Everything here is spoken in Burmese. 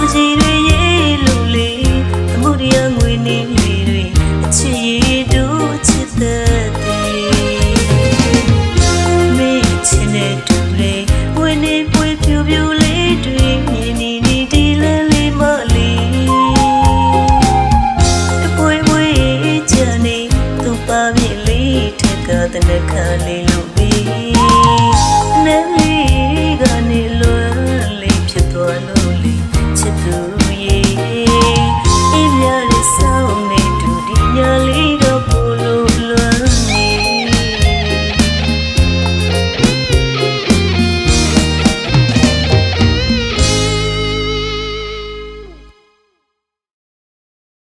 ပကြီးတွေရေးလို့လေအမှုတရားငွေနေလေးတွေအချစ်ရည်တို့ချစ်တဲ့မေချစ်နေတူလေဝင်းနေပွေဖြူဖြူလေးတွေမြင်နေနေဒီလဲလေးမလေးတပွေပွေချာနေသူပါမြေလေးထက်ကတနခါလေးလို